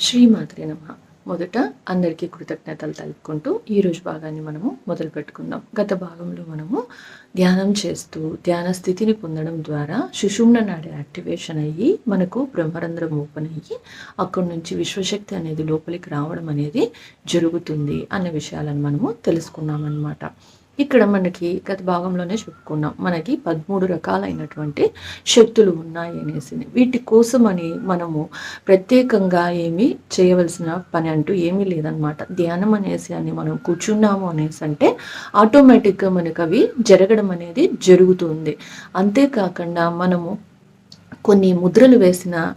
శ్రీమాతృ నమ. మొదట అందరికీ కృతజ్ఞతలు తెలుపుకుంటూ ఈరోజు భాగాన్ని మనము మొదలు పెట్టుకుందాం. గత భాగంలో మనము ధ్యానం చేస్తూ ధ్యాన స్థితిని పొందడం ద్వారా సుషుమ్న నాడి యాక్టివేషన్ అయ్యి మనకు బ్రహ్మరంధ్రం ఓపెన్ అయ్యి అక్కడి నుంచి విశ్వశక్తి అనేది లోపలికి రావడం అనేది జరుగుతుంది అన్న విషయాలను మనము తెలుసుకున్నామన్నమాట. ఇక్కడ మనకి గత భాగంలోనే చెప్పుకున్నాం. మనకి పదమూడు రకాలైనటువంటి శక్తులు ఉన్నాయి అనేసి వీటి కోసమని మనము ప్రత్యేకంగా ఏమి చేయవలసిన పని అంటూ ఏమీ లేదనమాట ధ్యానం అనేసి అని మనం కూర్చున్నాము అనేసి అంటే ఆటోమేటిక్గా మనకు అవి జరగడం అనేది జరుగుతుంది. అంతేకాకుండా మనము కొన్ని ముద్రలు వేసిన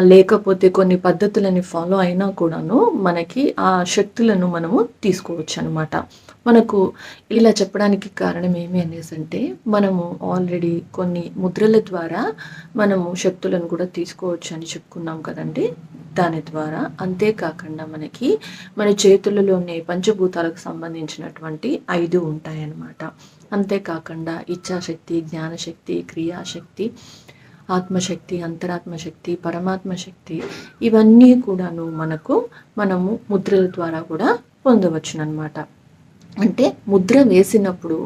లేకపోతే కొన్ని పద్ధతులని ఫాలో అయినా కూడాను మనకి ఆ శక్తులను మనము తీసుకోవచ్చు అనమాట మనకు ఇలా చెప్పడానికి కారణం ఏమి అనేసి అంటే మనము ఆల్రెడీ కొన్ని ముద్రల ద్వారా మనము శక్తులను కూడా తీసుకోవచ్చు అని చెప్పుకున్నాం కదండి. దాని ద్వారా అంతేకాకుండా మనకి మన చేతులలోనే పంచభూతాలకు సంబంధించినటువంటి ఐదు ఉంటాయన్నమాట. అంతేకాకుండా ఇచ్ఛాశక్తి జ్ఞానశక్తి క్రియాశక్తి ఆత్మశక్తి అంతరాత్మశక్తి పరమాత్మ శక్తి ఇవన్నీ కూడాను మనకు మనము ముద్రల ద్వారా కూడా పొందవచ్చునమాట అంటే ముద్ర వేసినప్పుడు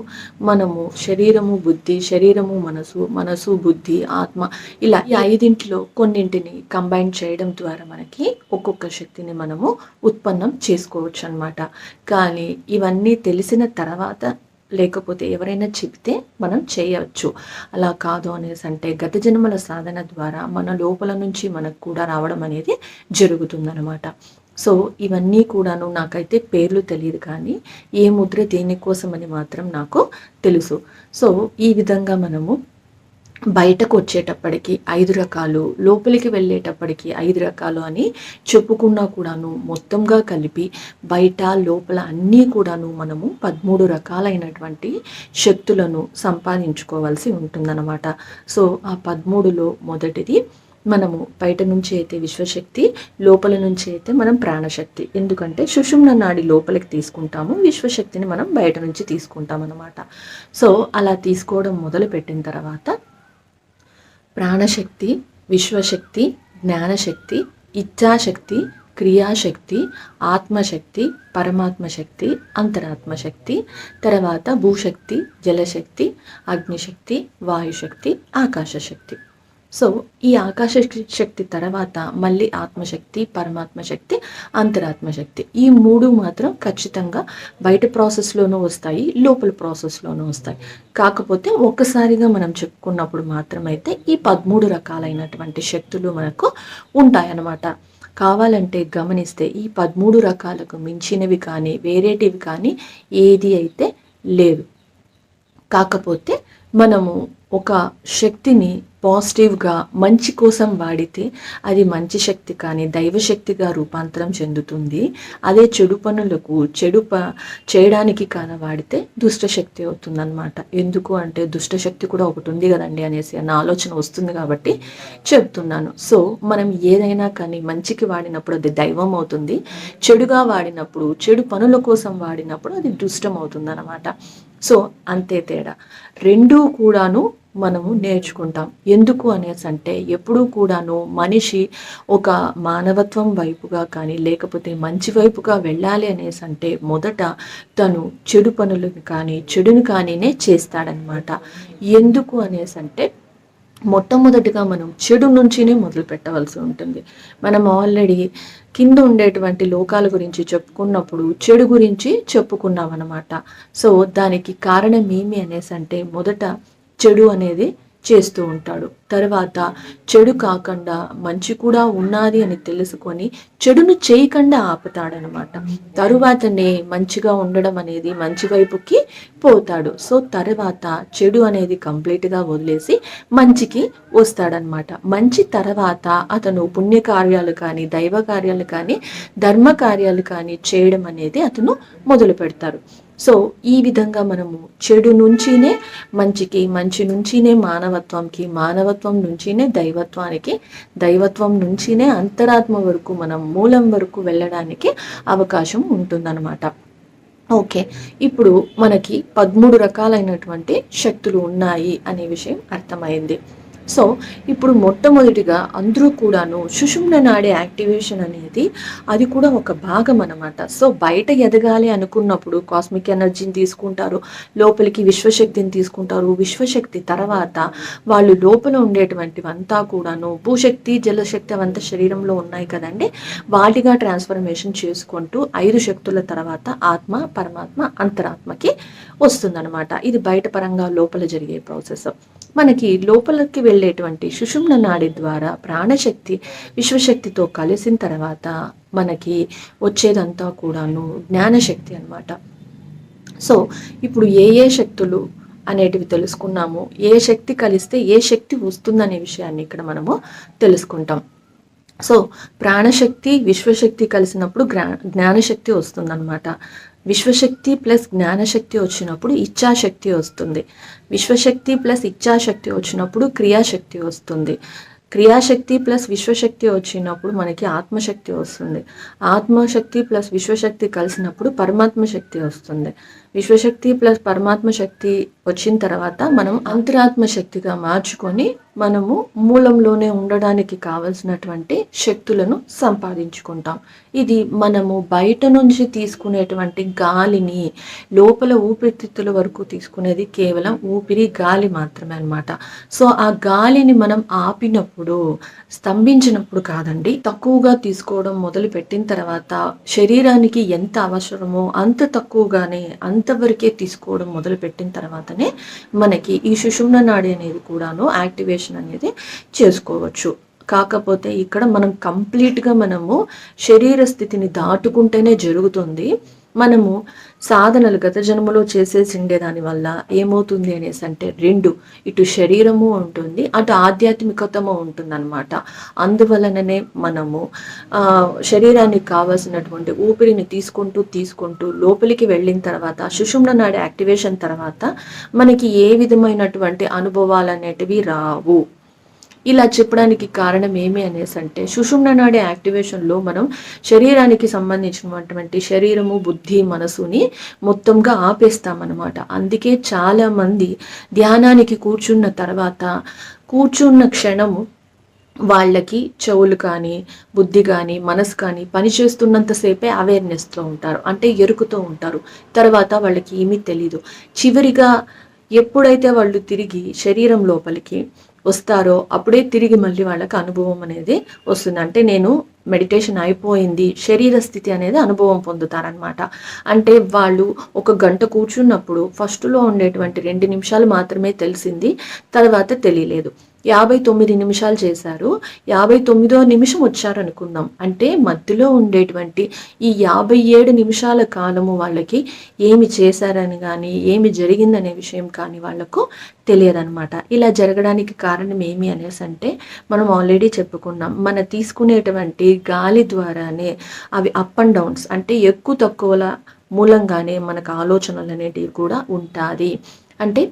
మనము శరీరము బుద్ధి శరీరము మనసు మనసు బుద్ధి ఆత్మ ఇలా ఈ ఐదింటిలో కొన్నింటిని కంబైన్ చేయడం ద్వారా మనకి ఒక్కొక్క శక్తిని మనము ఉత్పన్నం చేసుకోవచ్చు అన్నమాట కానీ ఇవన్నీ తెలిసిన తర్వాత లేకపోతే ఎవరైనా చెబితే మనం చేయవచ్చు. అలా కాదు అనేసి అంటే గత జన్మల సాధన ద్వారా మన లోపల నుంచి మనకు కూడా రావడం అనేది జరుగుతుందన్నమాట. సో ఇవన్నీ కూడాను నాకైతే పేర్లు తెలియదు కానీ ఏ ముద్ర దేనికోసం అని మాత్రం నాకు తెలుసు. సో ఈ విధంగా మనము బయటకు వచ్చేటప్పటికి ఐదు రకాలు లోపలికి వెళ్ళేటప్పటికి ఐదు రకాలు అని చెప్పుకున్నా కూడాను మొత్తంగా కలిపి బయట లోపల అన్నీ కూడాను మనము పదమూడు రకాలైనటువంటి శక్తులను సంపాదించుకోవాల్సి ఉంటుందన్నమాట. సో ఆ పదమూడులో మొదటిది మనము బయట నుంచి అయితే విశ్వశక్తి లోపల నుంచి అయితే మనం ప్రాణశక్తి. ఎందుకంటే సుషుమ్న నాడి లోపలికి తీసుకుంటాము విశ్వశక్తిని మనం బయట నుంచి తీసుకుంటాం అన్నమాట సో అలా తీసుకోవడం మొదలు పెట్టిన తర్వాత ప్రాణశక్తి విశ్వశక్తి జ్ఞానశక్తి ఇచ్ఛాశక్తి క్రియాశక్తి ఆత్మశక్తి పరమాత్మ శక్తి అంతరాత్మశక్తి తర్వాత భూశక్తి జలశక్తి అగ్నిశక్తి వాయుశక్తి ఆకాశశక్తి. సో ఈ ఆకాశ శక్తి తర్వాత మళ్ళీ ఆత్మశక్తి పరమాత్మ శక్తి అంతరాత్మ శక్తి ఈ మూడు మాత్రం ఖచ్చితంగా బయట ప్రాసెస్లోనూ వస్తాయి లోపల ప్రాసెస్లోనూ వస్తాయి. కాకపోతే ఒక్కసారిగా మనం చెప్పుకున్నప్పుడు మాత్రమైతే ఈ పదమూడు రకాలైనటువంటి శక్తులు మనకు ఉంటాయన్నమాట. కావాలంటే గమనిస్తే ఈ పదమూడు రకాలకు మించినవి కానీ వేరేటివి కానీ ఏది అయితే లేవు. కాకపోతే మనము ఒక శక్తిని పాజిటివ్గా మంచి కోసం వాడితే అది మంచి శక్తి కానీ దైవశక్తిగా రూపాంతరం చెందుతుంది. అదే చెడు పనులకు చెడు ప చేయడానికి కాన వాడితే దుష్టశక్తి అవుతుందన్నమాట. ఎందుకు అంటే దుష్టశక్తి కూడా ఒకటి ఉంది కదండి అనేసి అన్న ఆలోచన వస్తుంది కాబట్టి చెప్తున్నాను. సో మనం ఏదైనా కానీ మంచికి వాడినప్పుడు అది దైవం అవుతుంది. చెడుగా వాడినప్పుడు చెడు పనుల కోసం వాడినప్పుడు అది దుష్టం అవుతుంది సో అంతే తేడా. రెండూ కూడాను మనము నేర్చుకుంటాం. ఎందుకు అనేసి అంటే ఎప్పుడూ కూడాను మనిషి ఒక మానవత్వం వైపుగా కానీ లేకపోతే మంచి వైపుగా వెళ్ళాలి అనేసి అంటే మొదట తను చెడు పనులను కానీ చెడును కానీనే చేస్తాడనమాట. ఎందుకు అనేసి అంటే మొట్టమొదటిగా మనం చెడు నుంచినే మొదలు పెట్టవలసి ఉంటుంది. మనం ఆల్రెడీ కింద ఉండేటువంటి లోకాల గురించి చెప్పుకున్నప్పుడు చెడు గురించి చెప్పుకున్నాం అనమాట సో దానికి కారణం ఏమి అనేసి అంటే మొదట చెడు అనేది చేస్తూ ఉంటాడు. తర్వాత చెడు కాకుండా మంచి కూడా ఉన్నది అని తెలుసుకొని చెడును చేయకుండా ఆపుతాడనమాట. తరువాతనే మంచిగా ఉండడం అనేది మంచి వైపుకి పోతాడు. సో తర్వాత చెడు అనేది కంప్లీట్గా వదిలేసి మంచికి వస్తాడనమాట. మంచి తర్వాత అతను పుణ్యకార్యాలు కానీ దైవ కార్యాలు కానీ ధర్మ కార్యాలు కానీ చేయడం అనేది అతను మొదలు పెడతారు సో ఈ విధంగా మనము చెడు నుంచినే మంచికి మంచి నుంచినే మానవత్వంకి మానవత్వం నుంచినే దైవత్వానికి దైవత్వం నుంచినే అంతరాత్మ వరకు మనం మూలం వరకు వెళ్ళడానికి అవకాశం ఉంటుందన్నమాట. ఓకే. ఇప్పుడు మనకి పదమూడు రకాలైనటువంటి శక్తులు ఉన్నాయి అనే విషయం అర్థమైంది. సో ఇప్పుడు మొట్టమొదటిగా అందరూ కూడాను సుషుమ్న నాడి యాక్టివేషన్ అనేది అది కూడా ఒక భాగం అన్నమాట. సో బయట ఎదగాలి అనుకున్నప్పుడు కాస్మిక్ ఎనర్జీని తీసుకుంటారు లోపలికి విశ్వశక్తిని తీసుకుంటారు విశ్వశక్తి తర్వాత వాళ్ళు లోపల ఉండేటువంటివంతా కూడాను భూశక్తి జలశక్తి అవంతా శరీరంలో ఉన్నాయి కదండి వాటిగా ట్రాన్స్ఫర్మేషన్ చేసుకుంటూ ఐదు శక్తుల తర్వాత ఆత్మ పరమాత్మ అంతరాత్మకి వస్తుందన్నమాట. ఇది బయట పరంగా లోపల జరిగే ప్రాసెస్. మనకి లోపలికి వెళ్ళేటువంటి సుషుమ్న నాడి ద్వారా ప్రాణశక్తి విశ్వశక్తితో కలిసిన తర్వాత మనకి వచ్చేదంతా కూడాను జ్ఞానశక్తి అన్నమాట. సో ఇప్పుడు ఏ ఏ శక్తులు అనేటివి తెలుసుకున్నాము ఏ శక్తి కలిస్తే ఏ శక్తి వస్తుందనే విషయాన్ని ఇక్కడ మనము తెలుసుకుంటాం. సో ప్రాణశక్తి విశ్వశక్తి కలిసినప్పుడు జ్ఞా జ్ఞానశక్తి వస్తుందన్నమాట. విశ్వశక్తి ప్లస్ జ్ఞానశక్తి వచ్చినప్పుడు ఇచ్ఛాశక్తి వస్తుంది. విశ్వశక్తి ప్లస్ ఇచ్ఛాశక్తి వచ్చినప్పుడు క్రియాశక్తి వస్తుంది. క్రియాశక్తి ప్లస్ విశ్వశక్తి వచ్చినప్పుడు మనకి ఆత్మశక్తి వస్తుంది. ఆత్మశక్తి ప్లస్ విశ్వశక్తి కలిసినప్పుడు పరమాత్మ శక్తి వస్తుంది. విశ్వశక్తి ప్లస్ పరమాత్మ శక్తి వచ్చిన తర్వాత మనం అంతరాత్మ శక్తిగా మార్చుకొని మనము మూలంలోనే ఉండడానికి కావలసినటువంటి శక్తులను సంపాదించుకుంటాం. ఇది మనము బయట నుంచి తీసుకునేటువంటి గాలిని లోపల ఊపిరితిత్తుల వరకు తీసుకునేది కేవలం ఊపిరి గాలి మాత్రమే అనమాట సో ఆ గాలిని మనం ఆపినప్పుడు స్తంభించినప్పుడు కాదండి. తక్కువగా తీసుకోవడం మొదలు పెట్టిన తర్వాత శరీరానికి ఎంత అవసరమో అంత తక్కువగానే అంతవరకే తీసుకోవడం మొదలు పెట్టిన తర్వాతనే మనకి ఈ సుషుమ్న నాడి అనేది కూడాను యాక్టివేషన్ అనేది చేసుకోవచ్చు. కాకపోతే ఇక్కడ మనం కంప్లీట్గా మనము శరీర స్థితిని దాటుకుంటేనే జరుగుతుంది. మనము సాధనలు గత జన్మలో చేసేసి ఉండేదాని వల్ల ఏమవుతుంది అనేసి అంటే రెండు ఇటు శరీరము ఉంటుంది అటు ఆధ్యాత్మికతము ఉంటుంది అనమాట అందువలననే మనము శరీరానికి కావాల్సినటువంటి ఊపిరిని తీసుకుంటూ తీసుకుంటూ లోపలికి వెళ్ళిన తర్వాత సుషుమ్న నాడి యాక్టివేషన్ తర్వాత మనకి ఏ విధమైనటువంటి అనుభవాలు అనేటివి రావు. ఇలా చెప్పడానికి కారణం ఏమి అనేసి అంటే సుషుమ్న నాడి యాక్టివేషన్లో మనం శరీరానికి సంబంధించినటువంటి శరీరము బుద్ధి మనసుని మొత్తంగా ఆపేస్తామన్నమాట. అందుకే చాలామంది ధ్యానానికి కూర్చున్న తర్వాత కూర్చున్న క్షణము వాళ్ళకి చెవులు కానీ బుద్ధి కానీ మనసు కానీ పనిచేస్తున్నంతసేపే అవేర్నెస్తో ఉంటారు. అంటే ఎరుకుతూ ఉంటారు. తర్వాత వాళ్ళకి ఏమీ తెలీదు. చివరిగా ఎప్పుడైతే వాళ్ళు తిరిగి శరీరం లోపలికి వస్తారో అప్పుడే తిరిగి మళ్ళీ వాళ్ళకి అనుభవం అనేది వస్తుంది. అంటే నేను మెడిటేషన్ అయిపోయింది శరీర స్థితి అనేది అనుభవం పొందుతారనమాట అంటే వాళ్ళు ఒక గంట కూర్చున్నప్పుడు ఫస్ట్లో ఉండేటువంటి రెండు నిమిషాలు మాత్రమే తెలిసింది తర్వాత తెలియలేదు. యాభై తొమ్మిది నిమిషాలు చేశారు. యాభై తొమ్మిదో నిమిషం వచ్చారనుకుందాం. అంటే మధ్యలో ఉండేటువంటి ఈ యాభై ఏడు నిమిషాల కాలము వాళ్ళకి ఏమి చేశారని కానీ ఏమి జరిగిందనే విషయం కానీ వాళ్ళకు తెలియదనమాట ఇలా జరగడానికి కారణం ఏమి అనేసి అంటే మనం ఆల్రెడీ చెప్పుకున్నాం. మన తీసుకునేటువంటి గాలి ద్వారానే అవి అప్ అండ్ డౌన్స్ అంటే ఎక్కువ తక్కువల మూలంగానే మనకు ఆలోచనలు అనేటివి కూడా ఉంటుంది. అంటే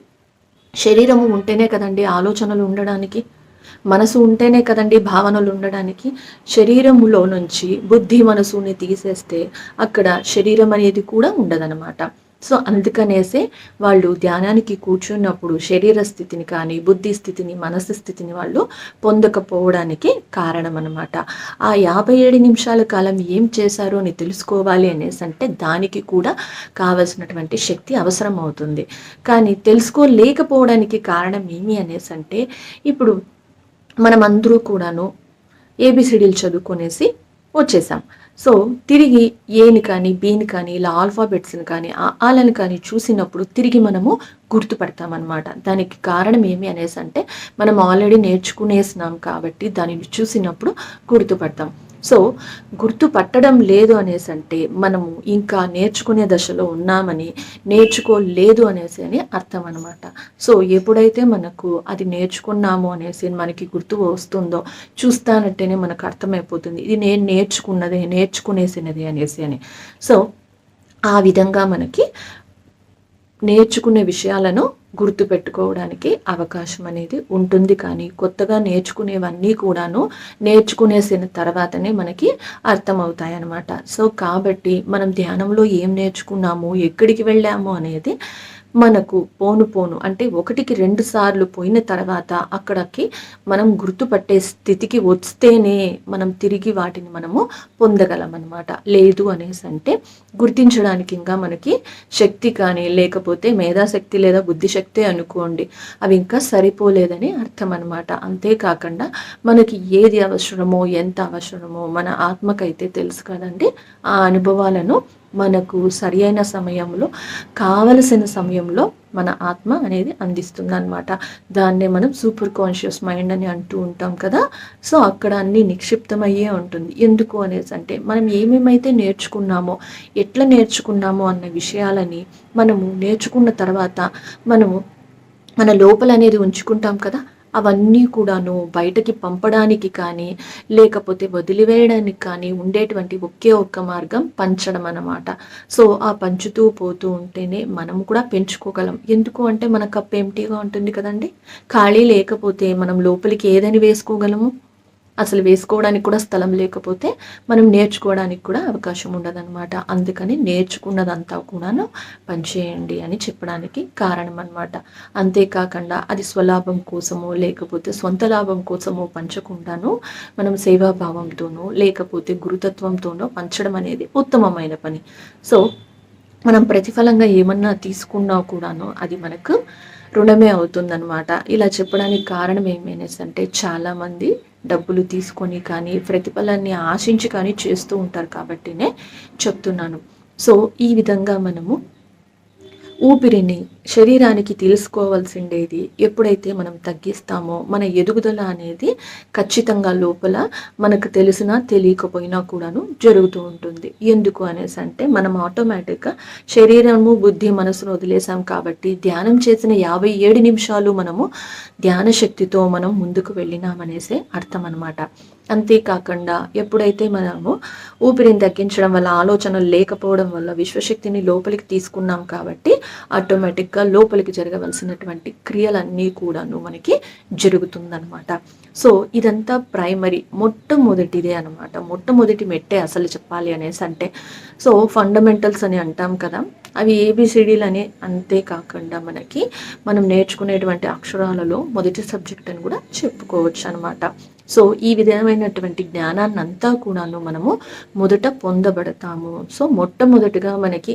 శరీరము ఉంటేనే కదండి ఆలోచనలు ఉండడానికి మనసు ఉంటేనే కదండి భావనలు ఉండడానికి శరీరములో నుంచి బుద్ధి మనసుని తీసేస్తే అక్కడ శరీరం అనేది కూడా ఉండదనమాట సో అందుకనేసే వాళ్ళు ధ్యానానికి కూర్చున్నప్పుడు శరీర స్థితిని కానీ బుద్ధి స్థితిని మనసు స్థితిని వాళ్ళు పొందకపోవడానికి కారణం అనమాట ఆ యాభై ఏడు నిమిషాల కాలం ఏం చేశారో అని తెలుసుకోవాలి అనేసి అంటే దానికి కూడా కావలసినటువంటి శక్తి అవసరం అవుతుంది కానీ తెలుసుకోలేకపోవడానికి కారణం ఏమి అనేసి అంటే ఇప్పుడు మనం అందరూ కూడాను ఏబిసిడీలు చదువుకునేసి వచ్చేసాం. సో తిరిగి ఏని కానీ బీని కానీ ఇలా ఆల్ఫాబెట్స్ని కానీ ఆలను కానీ చూసినప్పుడు తిరిగి మనము గుర్తుపడతామన్నమాట. దానికి కారణం ఏమి అనేసి అంటే మనం ఆల్రెడీ నేర్చుకునేసినాం కాబట్టి దానిని చూసినప్పుడు గుర్తుపడతాం. సో గుర్తుపట్టడం లేదు అనేసి అంటే మనము ఇంకా నేర్చుకునే దశలో ఉన్నామని నేర్చుకోలేదు అనేసి అని అర్థం అనమాట సో ఎప్పుడైతే మనకు అది నేర్చుకున్నాము అనేసి మనకి గుర్తు వస్తుందో చూస్తానంటేనే మనకు అర్థమైపోతుంది. ఇది నేను నేర్చుకున్నదే నేర్చుకునేసినది అనేసి అని. సో ఆ విధంగా మనకి నేర్చుకునే విషయాలను గుర్తుపెట్టుకోవడానికి అవకాశం అనేది ఉంటుంది. కానీ కొత్తగా నేర్చుకునేవన్నీ కూడాను నేర్చుకునేసిన తర్వాతనే మనకి అర్థమవుతాయి అన్నమాట సో కాబట్టి మనం ధ్యానంలో ఏం నేర్చుకున్నాము ఎక్కడికి వెళ్ళాము అనేది మనకు పోను పోను అంటే ఒకటికి రెండు సార్లు పోయిన తర్వాత అక్కడికి మనం గుర్తుపట్టే స్థితికి వస్తేనే మనం తిరిగి వాటిని మనము పొందగలం అనమాట లేదు అనేసి అంటే గుర్తించడానికి ఇంకా మనకి శక్తి కానీ లేకపోతే మేధాశక్తి లేదా బుద్ధిశక్తి అనుకోండి అవి ఇంకా సరిపోలేదని అర్థం అనమాట అంతేకాకుండా మనకి ఏది అవసరమో ఎంత అవసరమో మన ఆత్మకైతే తెలుసు కదండి ఆ అనుభవాలను మనకు సరి అయిన సమయంలో కావలసిన సమయంలో మన ఆత్మ అనేది అందిస్తుంది అనమాట దాన్నే మనం సూపర్ కాన్షియస్ మైండ్ అని అంటూ ఉంటాం కదా. సో అక్కడ అన్ని నిక్షిప్తమయ్యే ఉంటుంది. ఎందుకు అనేసి అంటే మనం ఏమేమైతే నేర్చుకున్నామో ఎట్లా నేర్చుకున్నామో అన్న విషయాలని మనము నేర్చుకున్న తర్వాత మనము మన లోపల అనేది ఉంచుకుంటాం కదా. అవన్నీ కూడాను బయటకి పంపడానికి కానీ లేకపోతే వదిలివేయడానికి కానీ ఉండేటువంటి ఒకే ఒక్క మార్గం పంచడం అన్నమాట. సో ఆ పంచుతూ పోతూ ఉంటేనే మనం కూడా పెంచుకోగలం. ఎందుకు అంటే మన కప్ ఎంటీగా ఉంటుంది కదండి. ఖాళీ లేకపోతే మనం లోపలికి ఏదని వేసుకోగలము? అసలు వేసుకోవడానికి కూడా స్థలం లేకపోతే మనం నేర్చుకోవడానికి కూడా అవకాశం ఉండదన్నమాట. అందుకని నేర్చుకున్నదంతా కూడాను పనిచేయండి అని చెప్పడానికి కారణం అనమాట అంతేకాకుండా అది స్వలాభం కోసమో లేకపోతే సొంత లాభం కోసమో పంచకుండాను మనం సేవాభావంతోనో లేకపోతే గురుతత్వంతోనో పంచడం అనేది ఉత్తమమైన పని. సో మనం ప్రతిఫలంగా ఏమన్నా తీసుకున్నా కూడాను అది మనకు రుణమే అవుతుందన్నమాట. ఇలా చెప్పడానికి కారణం ఏమైనా అంటే చాలామంది డబ్బులు తీసుకొని కానీ ప్రతిఫలాన్ని ఆశించి కానీ చేస్తూ ఉంటారు కాబట్టినే చెప్తున్నాను. సో ఈ విధంగా మనము ఊపిరిని శరీరానికి తీసుకోవాల్సిండేది ఎప్పుడైతే మనం తగ్గిస్తామో మన ఎదుగుదల అనేది ఖచ్చితంగా లోపల మనకు తెలిసినా తెలియకపోయినా కూడాను జరుగుతూ ఉంటుంది. ఎందుకు అనేసి అంటే మనం ఆటోమేటిక్గా శరీరము బుద్ధి మనసును వదిలేసాం కాబట్టి ధ్యానం చేసిన యాభై ఏడు నిమిషాలు మనము ధ్యాన శక్తితో మనం ముందుకు వెళ్ళినామనేసే అర్థం అనమాట అంతేకాకుండా ఎప్పుడైతే మనము ఊపిరిని తగ్గించడం వల్ల ఆలోచనలు లేకపోవడం వల్ల విశ్వశక్తిని లోపలికి తీసుకున్నాం కాబట్టి ఆటోమేటిక్గా లోపలికి జరగవలసినటువంటి క్రియలన్నీ కూడాను మనకి జరుగుతుందనమాట సో ఇదంతా ప్రైమరీ మొట్టమొదటిదే అనమాట మొట్టమొదటి మెట్టే అసలు చెప్పాలి అనేసి అంటే సో ఫండమెంటల్స్ అని అంటాం కదా అవి ఏబిసిడీలు అని అంతేకాకుండా మనకి మనం నేర్చుకునేటువంటి అక్షరాలలో మొదటి సబ్జెక్ట్ అని కూడా చెప్పుకోవచ్చు అనమాట సో ఈ విధమైనటువంటి జ్ఞానాన్ని అంతా కూడాను మనము మొదట పొందబడతాము. సో మొట్టమొదటిగా మనకి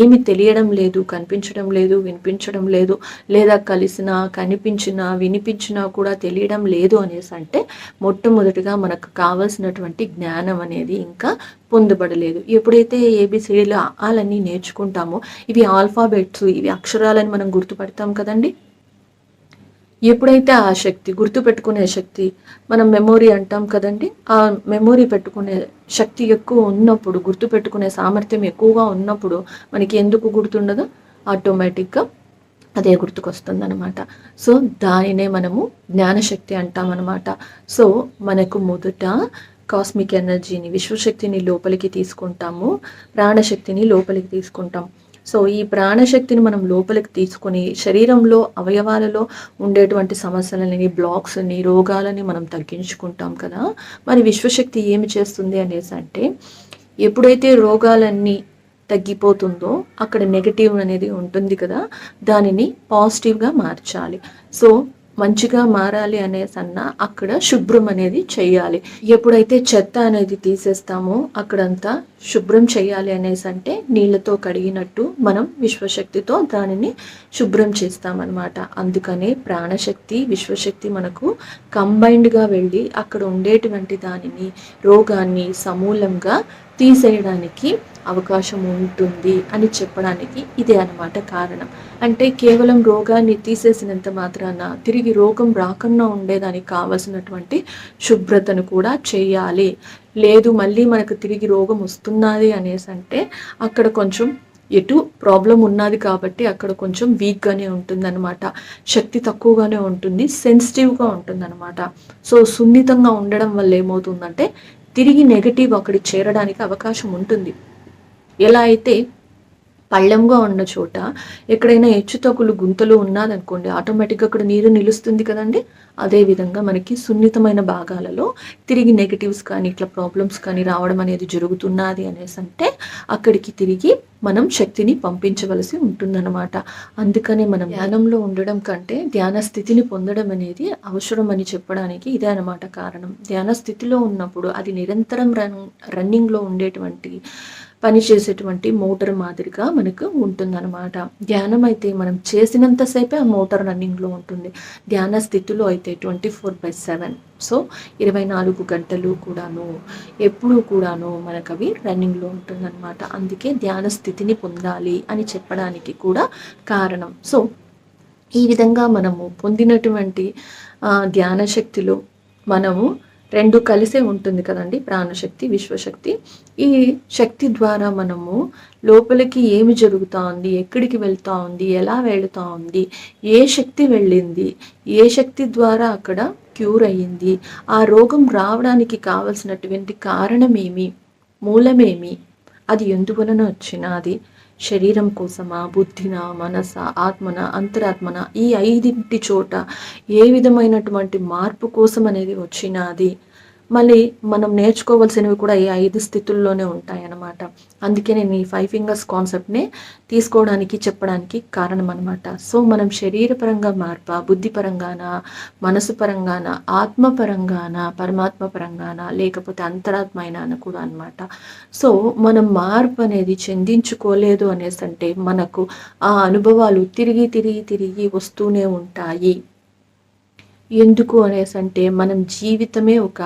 ఏమి తెలియడం లేదు కనిపించడం లేదు వినిపించడం లేదు లేదా కలిసినా కనిపించినా వినిపించినా కూడా తెలియడం లేదు అనేసి అంటే మొట్టమొదటిగా మనకు కావలసినటువంటి జ్ఞానం అనేది ఇంకా పొందబడలేదు. ఎప్పుడైతే ఏబిసిడీలు ఆలన్నీ నేర్చుకుంటామో ఇవి ఆల్ఫాబెట్స్ ఇవి అక్షరాలని మనం గుర్తుపడతాం కదండి? ఎప్పుడైతే ఆ శక్తి గుర్తు పెట్టుకునే శక్తి మనం మెమొరీ అంటాం కదండి ఆ మెమొరీ పెట్టుకునే శక్తి ఎక్కువ ఉన్నప్పుడు గుర్తు పెట్టుకునే సామర్థ్యం ఎక్కువగా ఉన్నప్పుడు మనకి ఎందుకు గుర్తుండదు? ఆటోమేటిక్గా అదే గుర్తుకొస్తుంది అనమాట సో దానినే మనము జ్ఞానశక్తి అంటామన్నమాట. సో మనకు మొదట కాస్మిక్ ఎనర్జీని విశ్వశక్తిని లోపలికి తీసుకుంటాము ప్రాణశక్తిని లోపలికి తీసుకుంటాం. సో ఈ ప్రాణశక్తిని మనం లోపలికి తీసుకొని శరీరంలో అవయవాలలో ఉండేటువంటి సమస్యలని బ్లాక్స్ని రోగాలని మనం తగ్గించుకుంటాం కదా. మరి విశ్వశక్తి ఏమి చేస్తుంది అనేసి అంటే ఎప్పుడైతే రోగాలన్నీ తగ్గిపోతుందో అక్కడ నెగటివ్ అనేది ఉంటుంది కదా దానిని పాజిటివ్గా మార్చాలి. సో మంచిగా మారాలి అనేసి అక్కడ శుభ్రం అనేది చేయాలి. ఎప్పుడైతే చెత్త అనేది తీసేస్తామో అక్కడంతా శుభ్రం చేయాలి అనేసి అంటే నీళ్ళతో కడిగినట్టు మనం విశ్వశక్తితో దానిని శుభ్రం చేస్తామన్నమాట. అందుకనే ప్రాణశక్తి విశ్వశక్తి మనకు కంబైన్డ్గా వెళ్ళి అక్కడ ఉండేటువంటి దానిని రోగాన్ని సమూలంగా తీసేయడానికి అవకాశం ఉంటుంది అని చెప్పడానికి ఇదే అనమాట కారణం. అంటే కేవలం రోగాన్ని తీసేసినంత మాత్రాన తిరిగి రోగం రాకుండా ఉండేదానికి కావలసినటువంటి శుభ్రతను కూడా చేయాలి. లేదు మళ్ళీ మనకు తిరిగి రోగం వస్తున్నది అనేసి అంటే అక్కడ కొంచెం ఎటు ప్రాబ్లం ఉన్నది కాబట్టి అక్కడ కొంచెం వీక్గానే ఉంటుందన్నమాట. శక్తి తక్కువగానే ఉంటుంది సెన్సిటివ్గా ఉంటుందన్నమాట. సో సున్నితంగా ఉండడం వల్ల ఏమవుతుందంటే తిరిగి నెగటివ్ అక్కడికి చేరడానికి అవకాశం ఉంటుంది. ఎలా అయితే పళ్ళెంగా ఉన్న చోట ఎక్కడైనా హెచ్చుతగులు గుంతలు ఉన్నదనుకోండి ఆటోమేటిక్గా అక్కడ నీరు నిలుస్తుంది కదండి? అదేవిధంగా మనకి సున్నితమైన భాగాలలో తిరిగి నెగటివ్స్ కానీ ఇట్లా ప్రాబ్లమ్స్ కానీ రావడం అనేది జరుగుతున్నది అనేసి అంటే అక్కడికి తిరిగి మనం శక్తిని పంపించవలసి ఉంటుందన్నమాట. అందుకనే మనం ధ్యానంలో ఉండడం కంటే ధ్యాన స్థితిని పొందడం అనేది అవసరం అని చెప్పడానికి ఇదే అనమాట కారణం. ధ్యాన స్థితిలో ఉన్నప్పుడు అది నిరంతరం రన్ రన్నింగ్లో ఉండేటువంటి పనిచేసేటువంటి మోటార్ మాదిరిగా మనకు ఉంటుందన్నమాట. ధ్యానం అయితే మనం చేసినంతసేపే ఆ మోటార్ రన్నింగ్లో ఉంటుంది. ధ్యాన స్థితిలో అయితే twenty four by seven. So ఇరవై నాలుగు గంటలు కూడాను ఎప్పుడూ కూడాను మనకు అవి రన్నింగ్లో ఉంటుందన్నమాట. అందుకే ధ్యాన స్థితిని పొందాలి అని చెప్పడానికి కూడా కారణం. సో ఈ విధంగా మనము పొందినటువంటి ధ్యాన శక్తిలో మనము రెండు కలిసే ఉంటుంది కదండి ప్రాణశక్తి విశ్వశక్తి. ఈ శక్తి ద్వారా మనము లోపలికి ఏమి జరుగుతూ ఉంది ఎక్కడికి వెళ్తూ ఉంది ఎలా వెళుతూ ఉంది ఏ శక్తి వెళ్ళింది ఏ శక్తి ద్వారా అక్కడ క్యూర్ అయ్యింది ఆ రోగం రావడానికి కావలసినటువంటి కారణమేమి మూలమేమి అది ఎందువలన వచ్చినది శరీరం కోసమా బుద్ధిన మనస ఆత్మన అంతరాత్మన ఈ ఐదింటి చోట ఏ విధమైనటువంటి మార్పు కోసం అనేది వచ్చినది మళ్ళీ మనం నేర్చుకోవాల్సినవి కూడా ఈ ఐదు స్థితుల్లోనే ఉంటాయన్నమాట. అందుకే నేను ఈ ఫైవ్ ఫింగర్స్ కాన్సెప్ట్ని తీసుకోవడానికి చెప్పడానికి కారణం అనమాట సో మనం శరీరపరంగా మార్ప బుద్ధిపరంగాన మనసు పరంగాన ఆత్మపరంగాన పరమాత్మ పరంగాన లేకపోతే అంతరాత్మ అయినా అని కూడా అనమాట సో మనం మార్పు అనేది చెందించుకోలేదు అనేసి అంటే మనకు ఆ అనుభవాలు తిరిగి తిరిగి తిరిగి వస్తూనే ఉంటాయి. ఎందుకు అనేసి అంటే మనం జీవితమే ఒక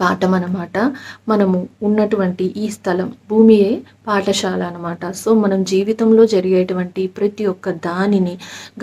పాఠం అన్నమాట మనము ఉన్నటువంటి ఈ స్థలం భూమియే పాఠశాల అనమాట సో మనం జీవితంలో జరిగేటువంటి ప్రతి ఒక్క దానిని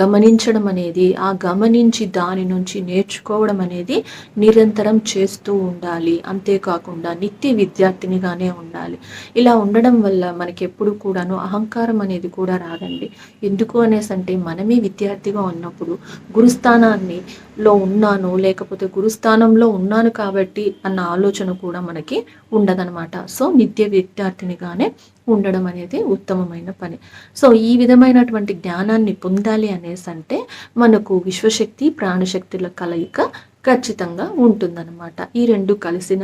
గమనించడం అనేది ఆ గమనించి దాని నుంచి నేర్చుకోవడం అనేది నిరంతరం చేస్తూ ఉండాలి. అంతేకాకుండా నిత్య విద్యార్థినిగానే ఉండాలి. ఇలా ఉండడం వల్ల మనకి ఎప్పుడు కూడాను అహంకారం అనేది కూడా రాదండి. ఎందుకు అనేసి అంటే మనమే విద్యార్థిగా ఉన్నప్పుడు గురుస్థానాన్ని లో ఉన్నాను లేకపోతే గురుస్థానంలో ఉన్నాను కాబట్టి అన్న ఆలోచన కూడా మనకి ఉండదనమాట సో నిత్య విద్యార్థినిగానే ఉండడం అనేది ఉత్తమమైన పని. సో ఈ విధమైనటువంటి జ్ఞానాన్ని పొందాలి అనేసి అంటే మనకు విశ్వశక్తి ప్రాణశక్తుల కలయిక ఖచ్చితంగా ఉంటుందన్నమాట. ఈ రెండు కలిసిన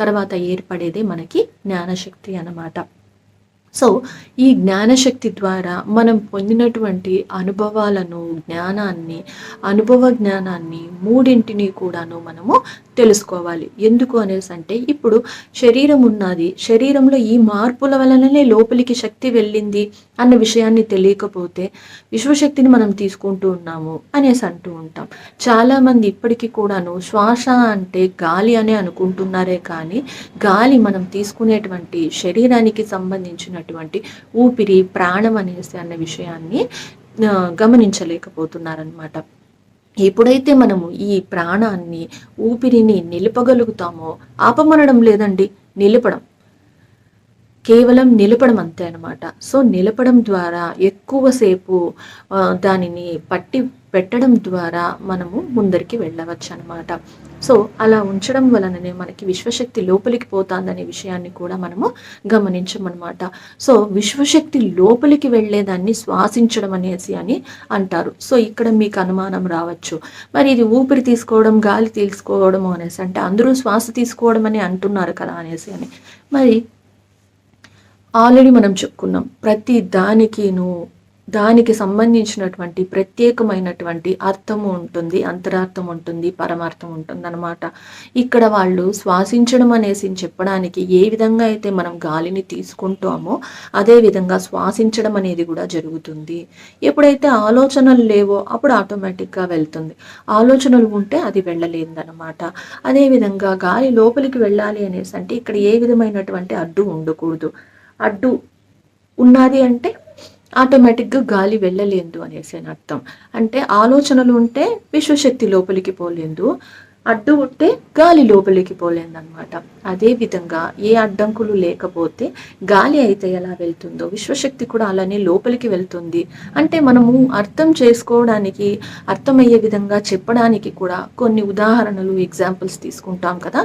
తర్వాత ఏర్పడేదే మనకి జ్ఞానశక్తి అన్నమాట. సో ఈ జ్ఞానశక్తి ద్వారా మనం పొందినటువంటి అనుభవాలను జ్ఞానాన్ని అనుభవ జ్ఞానాన్ని మూడింటిని కూడాను మనము తెలుసుకోవాలి. ఎందుకు అనేసి అంటే ఇప్పుడు శరీరం ఉన్నది. శరీరంలో ఈ మార్పుల వలననే లోపలికి శక్తి వెళ్ళింది. అన్న విషయాన్ని తెలియకపోతే విశ్వశక్తిని మనం తీసుకుంటూ ఉన్నాము అనేసి అంటూ ఉంటాం. చాలామంది ఇప్పటికీ కూడాను శ్వాస అంటే గాలి అనే అనుకుంటున్నారే కానీ గాలి మనం తీసుకునేటువంటి శరీరానికి సంబంధించినటువంటి ఊపిరి ప్రాణం అనేసి అన్న విషయాన్ని గమనించలేకపోతున్నారనమాట ఎప్పుడైతే మనము ఈ ప్రాణాన్ని ఊపిరిని నిలపగలుగుతామో ఆపమనడం లేదండి నిలపడం. కేవలం నిలపడం అంతే అనమాట సో నిలపడం ద్వారా ఎక్కువసేపు దానిని పట్టి పెట్టడం ద్వారా మనము ముందరికి వెళ్ళవచ్చు అనమాట సో అలా ఉంచడం వలననే మనకి విశ్వశక్తి లోపలికి పోతుందనే విషయాన్ని కూడా మనము గమనించమన్నమాట. సో విశ్వశక్తి లోపలికి వెళ్ళేదాన్ని శ్వాసించడం అనేసి అని అంటారు. సో ఇక్కడ మీకు అనుమానం రావచ్చు. మరి ఇది ఊపిరి తీసుకోవడం గాలి తీసుకోవడం అనేసి అంటే అందరూ శ్వాస తీసుకోవడం అని అంటున్నారు కదా అనేసి అని. మరి ఆల్రెడీ మనం చెప్పుకున్నాం ప్రతి దానికిను దానికి సంబంధించినటువంటి ప్రత్యేకమైనటువంటి అర్థము ఉంటుంది అంతరార్థం ఉంటుంది పరమార్థం ఉంటుంది అనమాట ఇక్కడ వాళ్ళు శ్వాసించడం అనేసి చెప్పడానికి ఏ విధంగా అయితే మనం గాలిని తీసుకుంటామో అదే విధంగా శ్వాసించడం అనేది కూడా జరుగుతుంది. ఎప్పుడైతే ఆలోచనలు లేవో అప్పుడు ఆటోమేటిక్గా వెళ్తుంది. ఆలోచనలు ఉంటే అది వెళ్ళలేదన్నమాట. అదేవిధంగా గాలి లోపలికి వెళ్ళాలి అనేసి అంటే ఇక్కడ ఏ విధమైనటువంటి అడ్డు ఉండకూడదు. అడ్డు ఉన్నది అంటే ఆటోమేటిక్గా గాలి వెళ్ళలేదు అనేసి అని అర్థం. అంటే ఆలోచనలు ఉంటే విశ్వశక్తి లోపలికి పోలేదు. అడ్డు ఉంటే గాలి లోపలికి పోలేదన్నమాట. అదే విధంగా ఏ అడ్డంకులు లేకపోతే గాలి అయితే ఎలా వెళ్తుందో విశ్వశక్తి కూడా అలానే లోపలికి వెళ్తుంది. అంటే మనము అర్థం చేసుకోవడానికి అర్థమయ్యే విధంగా చెప్పడానికి కూడా కొన్ని ఉదాహరణలు ఎగ్జాంపుల్స్ తీసుకుంటాం కదా.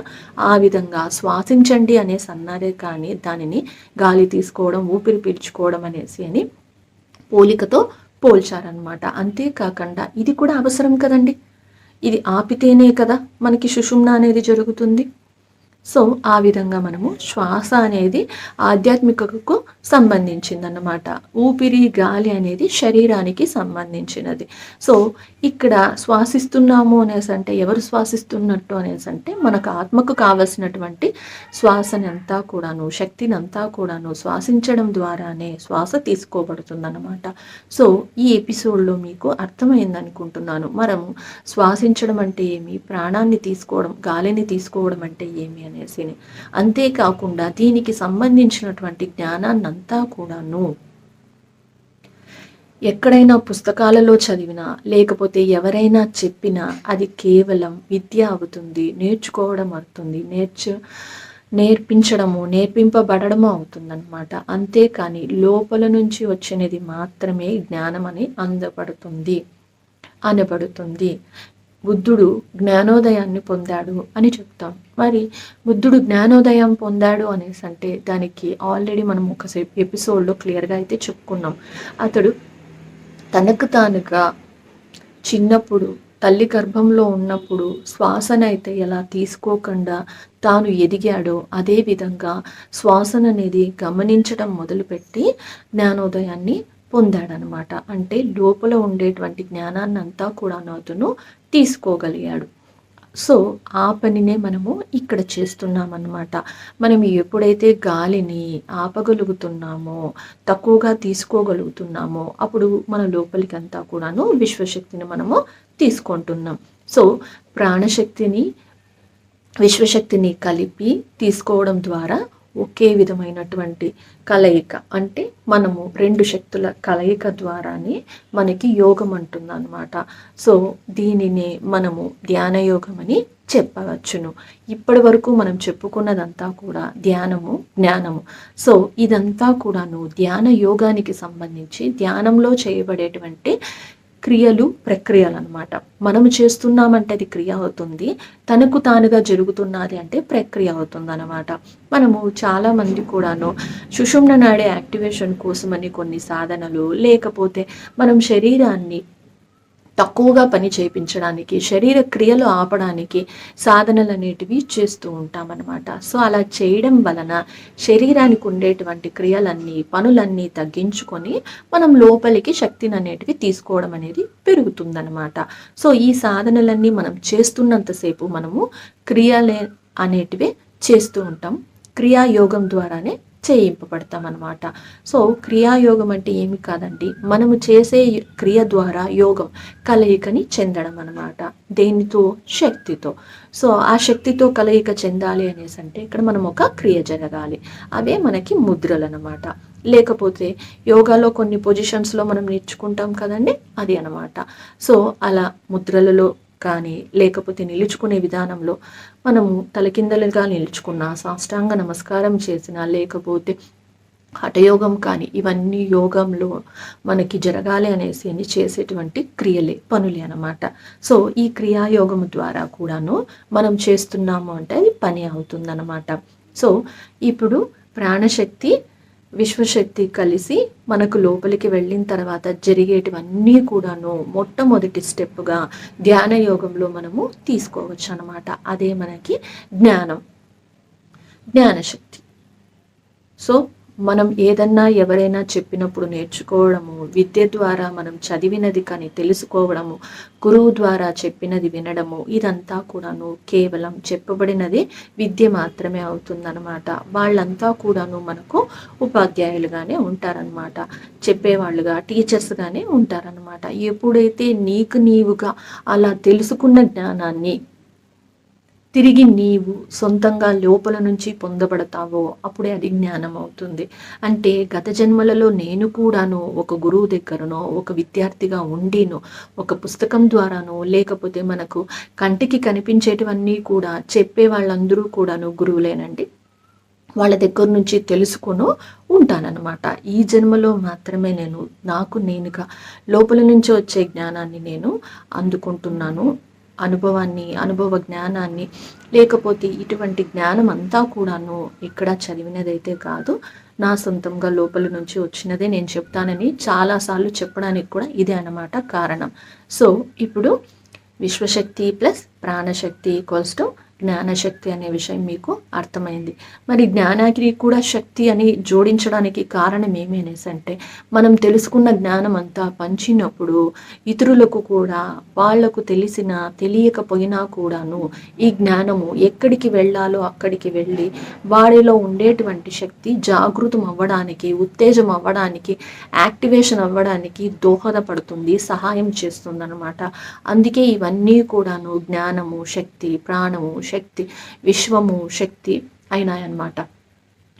ఆ విధంగా శ్వాసించండి అనేసి అన్నారే కానీ దానిని గాలి తీసుకోవడం ఊపిరి పీల్చుకోవడం అనేసి అని పోలికతో పోల్చారనమాట అంతేకాకుండా ఇది కూడా అవసరం కదండి. ఇది ఆపితేనే కదా మనకి సుషుమ్న అనేది జరుగుతుంది. సో ఆ విధంగా మనము శ్వాస అనేది ఆధ్యాత్మికకు సంబంధించిందన్నమాట. ఊపిరి గాలి అనేది శరీరానికి సంబంధించినది. సో ఇక్కడ శ్వాసిస్తున్నాము అనేసి అంటే ఎవరు శ్వాసిస్తున్నట్టు అనేసి అంటే మనకు ఆత్మకు కావలసినటువంటి శ్వాసనంతా కూడాను శక్తిని అంతా కూడాను శ్వాసించడం ద్వారానే శ్వాస తీసుకోబడుతుందన్నమాట. సో ఈ ఎపిసోడ్లో మీకు అర్థమైందనుకుంటున్నాను. మనము శ్వాసించడం అంటే ఏమి? ప్రాణాన్ని తీసుకోవడం గాలిని తీసుకోవడం అంటే ఏమి అనేసి అంతేకాకుండా దీనికి సంబంధించినటువంటి జ్ఞానాన్ని అంతా కూడాను ఎక్కడైనా పుస్తకాలలో చదివినా లేకపోతే ఎవరైనా చెప్పినా అది కేవలం విద్య అవుతుంది నేర్చుకోవడం అవుతుంది నేర్చు నేర్పించడము నేర్పింపబడము అవుతుందన్నమాట. అంతేకాని లోపల నుంచి వచ్చినది మాత్రమే జ్ఞానం అని అందబడుతుంది అనబడుతుంది. బుద్ధుడు జ్ఞానోదయాన్ని పొందాడు అని చెప్తాం. మరి బుద్ధుడు జ్ఞానోదయం పొందాడు అనేసి అంటే దానికి ఆల్రెడీ మనం ఒకసేపు ఎపిసోడ్లో క్లియర్గా అయితే చెప్పుకున్నాం. అతడు తనకు తానుగా చిన్నప్పుడు తల్లి గర్భంలో ఉన్నప్పుడు శ్వాసనైతే ఎలా తీసుకోకుండా తాను ఎదిగాడో అదేవిధంగా శ్వాసన అనేది గమనించడం మొదలుపెట్టి జ్ఞానోదయాన్ని పొందాడనమాట. అంటే లోపల ఉండేటువంటి జ్ఞానాన్ని అంతా కూడా అతను తీసుకోగలిగాడు. సో ఆ పనినే మనము ఇక్కడ చేస్తున్నామన్నమాట. మనం ఎప్పుడైతే గాలిని ఆపగలుగుతున్నామో తక్కువగా తీసుకోగలుగుతున్నామో అప్పుడు మన లోపలికి అంతా కూడాను విశ్వశక్తిని మనము తీసుకుంటున్నాం. సో ప్రాణశక్తిని విశ్వశక్తిని కలిపి తీసుకోవడం ద్వారా ఒకే విధమైనటువంటి కలయిక. అంటే మనము రెండు శక్తుల కలయిక ద్వారానే మనకి యోగం అంటుందన్నమాట. సో దీనినే మనము ధ్యాన యోగం అని చెప్పవచ్చును. ఇప్పటి వరకు మనం చెప్పుకున్నదంతా కూడా ధ్యానము జ్ఞానము. సో ఇదంతా కూడాను ధ్యాన యోగానికి సంబంధించి ధ్యానంలో చేయబడేటువంటి క్రియలు ప్రక్రియలు అనమాట మనము చేస్తున్నామంటే అది క్రియ అవుతుంది. తనకు తానుగా జరుగుతున్నది అంటే ప్రక్రియ అవుతుంది అనమాట మనము చాలా మంది కూడాను సుషుమ్న నాడే యాక్టివేషన్ కోసమని కొన్ని సాధనలు లేకపోతే మనం శరీరాన్ని తక్కువగా పని చేయించడానికి శరీర క్రియలు ఆపడానికి సాధనలు అనేటివి చేస్తూ ఉంటామన్నమాట. సో అలా చేయడం వలన శరీరానికి ఉండేటువంటి క్రియలన్నీ పనులన్నీ తగ్గించుకొని మనం లోపలికి శక్తిని అనేటివి తీసుకోవడం అనేది పెరుగుతుందన్నమాట. సో ఈ సాధనలన్నీ మనం చేస్తున్నంతసేపు మనము క్రియలే అనేటివి చేస్తూ ఉంటాం. క్రియాయోగం ద్వారానే చేయింపబడతాం అనమాట సో క్రియాయోగం అంటే ఏమి కాదండి. మనము చేసే క్రియ ద్వారా యోగం కలయికని చెందడం అనమాట దేనితో? శక్తితో. సో ఆ శక్తితో కలయిక చెందాలి అనేసి అంటే ఇక్కడ మనం ఒక క్రియ జరగాలి. అవే మనకి ముద్రలు అనమాట లేకపోతే యోగాలో కొన్ని పొజిషన్స్లో మనం నేర్చుకుంటాం కదండి? అది అనమాట సో అలా ముద్రలలో కానీ లేకపోతే నిలుచుకునే విధానంలో మనము తలకిందలుగా నిలుచుకున్న సాష్టాంగ నమస్కారం చేసినా లేకపోతే హఠయోగం కానీ ఇవన్నీ యోగంలో మనకి జరగాలి అనేసి అని చేసేటువంటి క్రియలే పనులే అనమాట సో ఈ క్రియాయోగము ద్వారా కూడాను మనం చేస్తున్నాము అంటే అది పని అవుతుందన్నమాట. సో ఇప్పుడు ప్రాణశక్తి విశ్వశక్తి కలిసి మనకు లోపలికి వెళ్ళిన తర్వాత జరిగేటివన్నీ కూడాను మొట్టమొదటి స్టెప్గా ధ్యాన యోగంలో మనము తీసుకోవచ్చు అనమాట అదే మనకి జ్ఞానం. జ్ఞానశక్తి. సో మనం ఏదన్నా ఎవరైనా చెప్పినప్పుడు నేర్చుకోవడము విద్య ద్వారా మనం చదివినది కానీ తెలుసుకోవడము గురువు ద్వారా చెప్పినది వినడము ఇదంతా కూడాను కేవలం చెప్పబడినది విద్య మాత్రమే అవుతుందన్నమాట. వాళ్ళంతా కూడాను మనకు ఉపాధ్యాయులుగానే ఉంటారనమాట చెప్పేవాళ్ళుగా టీచర్స్గానే ఉంటారనమాట ఎప్పుడైతే నీకు నీవుగా అలా తెలుసుకున్న జ్ఞానాన్ని తిరిగి నీవు సొంతంగా లోపల నుంచి పొందబడతావో అప్పుడే అది జ్ఞానం అవుతుంది అంటే గత జన్మలలో నేను కూడాను ఒక గురువు దగ్గరనో ఒక విద్యార్థిగా ఉండినో ఒక పుస్తకం ద్వారానో లేకపోతే మనకు కంటికి కనిపించేటివన్నీ కూడా చెప్పే వాళ్ళందరూ కూడాను గురువులేనండి. వాళ్ళ దగ్గర నుంచి తెలుసుకొని ఉంటానన్నమాట. ఈ జన్మలో మాత్రమే నేను నాకు నేనుగా లోపల నుంచి వచ్చే జ్ఞానాన్ని నేను అందుకుంటున్నాను. అనుభవాన్ని అనుభవ జ్ఞానాన్ని లేకపోతే ఇటువంటి జ్ఞానం అంతా కూడాను ఇక్కడ చదివినదైతే కాదు నా సొంతంగా లోపల నుంచి వచ్చినదే నేను చెప్తానని చాలాసార్లు చెప్పడానికి కూడా ఇదే అన్నమాట కారణం. సో ఇప్పుడు విశ్వశక్తి ప్లస్ ప్రాణశక్తి ఈక్వల్స్ టు జ్ఞానశక్తి అనే విషయం మీకు అర్థమైంది. మరి జ్ఞానానికి కూడా శక్తి అని జోడించడానికి కారణం ఏమి అనేసి అంటే మనం తెలుసుకున్న జ్ఞానం అంతా పంచినప్పుడు ఇతరులకు కూడా వాళ్ళకు తెలిసిన తెలియకపోయినా కూడాను ఈ జ్ఞానము ఎక్కడికి వెళ్ళాలో అక్కడికి వెళ్ళి వాడిలో ఉండేటువంటి శక్తి జాగృతం అవ్వడానికి ఉత్తేజం అవ్వడానికి యాక్టివేషన్ అవ్వడానికి దోహదపడుతుంది సహాయం చేస్తుంది అనమాట అందుకే ఇవన్నీ కూడాను జ్ఞానము శక్తి ప్రాణము శక్తి విశ్వము శక్తి అయినాయన్నమాట.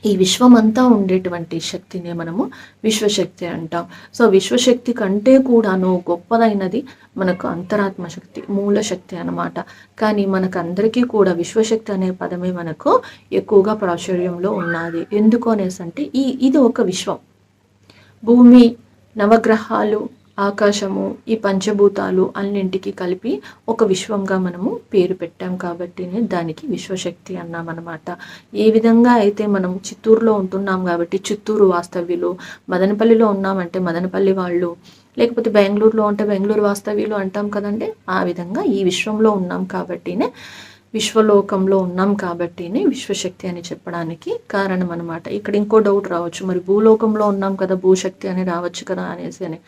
ఈ విశ్వమంతా ఉండేటువంటి శక్తినే మనము విశ్వశక్తి అంటాం. సో విశ్వశక్తి కంటే కూడాను గొప్పదైనది మనకు అంతరాత్మ శక్తి మూల శక్తి అనమాట కానీ మనకు అందరికీ కూడా విశ్వశక్తి అనే పదమే మనకు ఎక్కువగా ప్రాచుర్యంలో ఉన్నది. ఎందుకు అనేసి అంటే ఈ ఇది ఒక విశ్వం. భూమి నవగ్రహాలు ఆకాశము ఈ పంచభూతాలు అన్నింటికి కలిపి ఒక విశ్వంగా మనము పేరు పెట్టాం కాబట్టి దానికి విశ్వశక్తి అన్నామన్నమాట. ఏ విధంగా అయితే మనం చిత్తూరులో ఉంటున్నాం కాబట్టి చిత్తూరు వాస్తవ్యులు మదనపల్లిలో ఉన్నామంటే మదనపల్లి వాళ్ళు లేకపోతే బెంగళూరులో ఉంటే బెంగళూరు వాస్తవ్యులు అంటాం కదండి ఆ విధంగా ఈ విశ్వంలో ఉన్నాం కాబట్టినే విశ్వలోకంలో ఉన్నాం కాబట్టినే విశ్వశక్తి అని చెప్పడానికి కారణం అనమాట ఇక్కడ ఇంకో డౌట్ రావచ్చు. మరి భూలోకంలో ఉన్నాం కదా భూశక్తి అని రావచ్చు కదా అనేసి అని.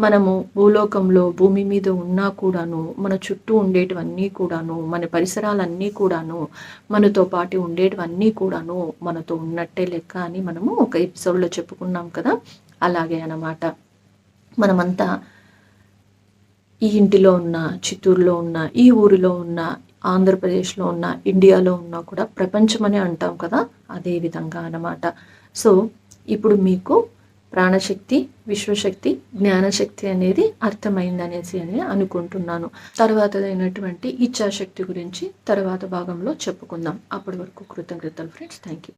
మనము భూలోకంలో భూమి మీద ఉన్నా కూడాను మన చుట్టూ ఉండేటివన్నీ కూడాను మన పరిసరాలన్నీ కూడాను మనతో పాటు ఉండేటివన్నీ కూడాను మనతో ఉన్నట్టే లెక్క అని మనము ఒక ఎపిసోడ్లో చెప్పుకున్నాం కదా. అలాగే అన్నమాట. మనమంతా ఈ ఇంటిలో ఉన్న చిత్తూరులో ఉన్న ఈ ఊరిలో ఉన్న ఆంధ్రప్రదేశ్లో ఉన్న ఇండియాలో ఉన్నా కూడా ప్రపంచం అని అంటాం కదా అదే విధంగా అన్నమాట. సో ఇప్పుడు మీకు ప్రాణశక్తి విశ్వశక్తి జ్ఞానశక్తి అనేది అర్థమైందనేసి అని అనుకుంటున్నాను. తర్వాతదైనటువంటి ఇచ్ఛాశక్తి గురించి తర్వాత భాగంలో చెప్పుకుందాం. అప్పటి వరకు కృతజ్ఞతలు ఫ్రెండ్స్ థ్యాంక్ యూ